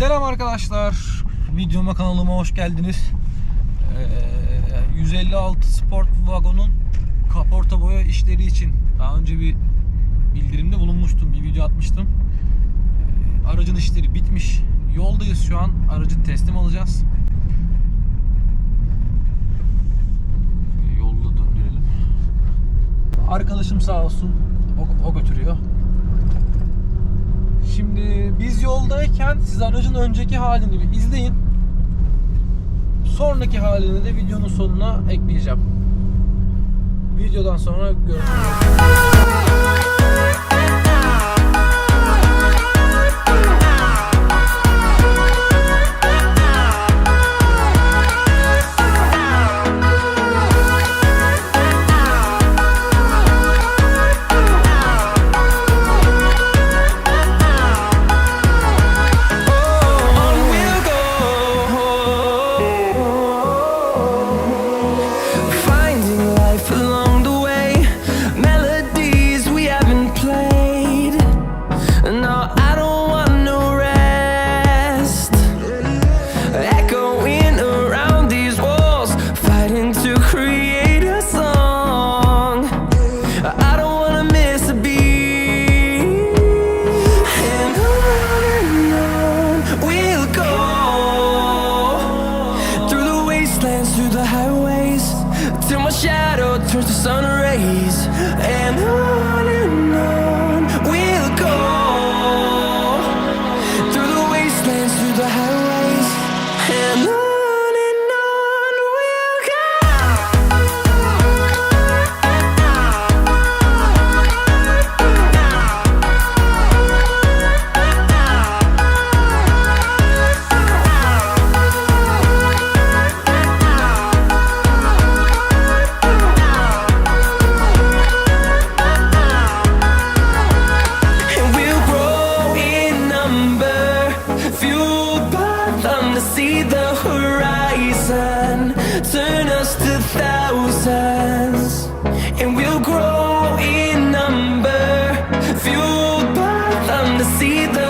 Selam arkadaşlar. Videoma kanalıma hoş geldiniz. Ee, 156 Sport Vagon'un kaporta boya işleri için daha önce bir bildirimde bulunmuştum. Bir video atmıştım. Ee, aracın işleri bitmiş. Yoldayız şu an. Aracı teslim alacağız. Yolda döndürelim. Arkadaşım sağ olsun. O, o götürüyor. Şimdi biz yolda izlerken siz aracın önceki halini bir izleyin. Sonraki halini de videonun sonuna ekleyeceğim. Videodan sonra görüşürüz. Світа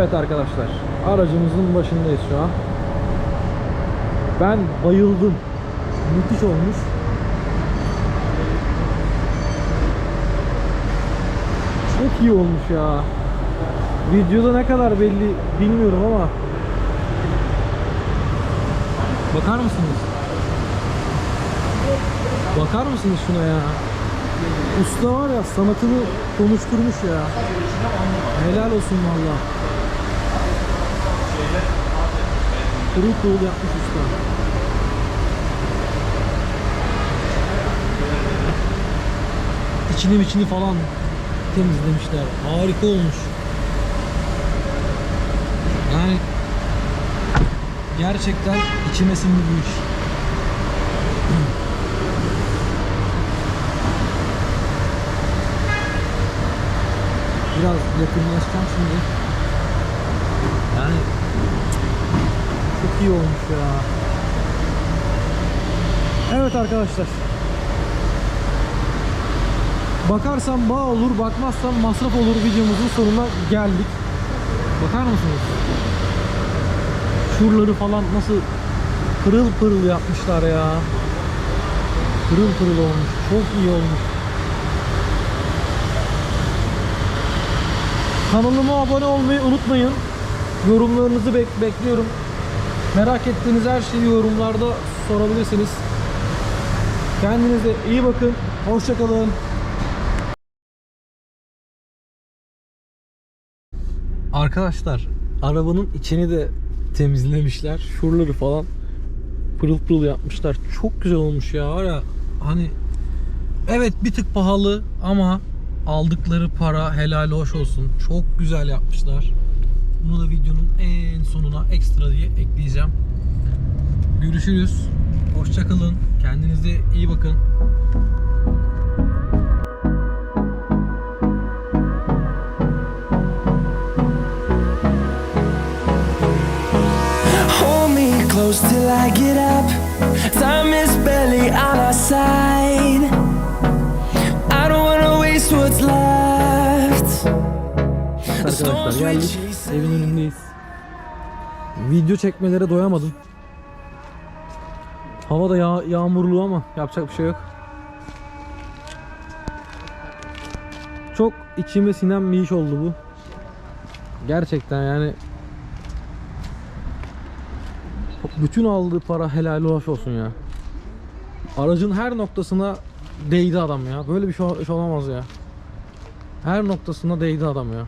Evet arkadaşlar aracımızın başındayız şu an. Ben bayıldım. Müthiş olmuş. Çok iyi olmuş ya. Videoda ne kadar belli bilmiyorum ama. Bakar mısınız? Bakar mısınız şuna ya? Usta var ya sanatını konuşturmuş ya. Helal olsun vallahi. Pırıl pırıl yapmış usta. İçini içini falan temizlemişler. Harika olmuş. Yani gerçekten içime sindi bu iş. Biraz yakınlaşacağım şimdi. Yani iyi olmuş ya. Evet arkadaşlar. Bakarsan bağ olur, bakmazsan masraf olur videomuzun sonuna geldik. Bakar mısınız? Şuraları falan nasıl pırıl pırıl yapmışlar ya. Pırıl pırıl olmuş. Çok iyi olmuş. Kanalıma abone olmayı unutmayın. Yorumlarınızı bek- bekliyorum. Merak ettiğiniz her şeyi yorumlarda sorabilirsiniz. Kendinize iyi bakın. Hoşçakalın. Arkadaşlar arabanın içini de temizlemişler. Şuraları falan pırıl pırıl yapmışlar. Çok güzel olmuş ya. Ya hani evet bir tık pahalı ama aldıkları para helal hoş olsun. Çok güzel yapmışlar. Bunu da videonun en sonuna ekstra diye ekleyeceğim. Görüşürüz. Hoşçakalın. Kendinize iyi bakın. Hold me close till I get up. Time is barely on our side. I don't wanna waste what's left. The storms chase. Evin önündeyiz. Video çekmelere doyamadım. Hava da yağ- yağmurlu ama yapacak bir şey yok. Çok içime sinen bir iş oldu bu. Gerçekten yani bütün aldığı para helal hoş olsun ya. Aracın her noktasına değdi adam ya. Böyle bir şey iş olamaz ya. Her noktasına değdi adam ya.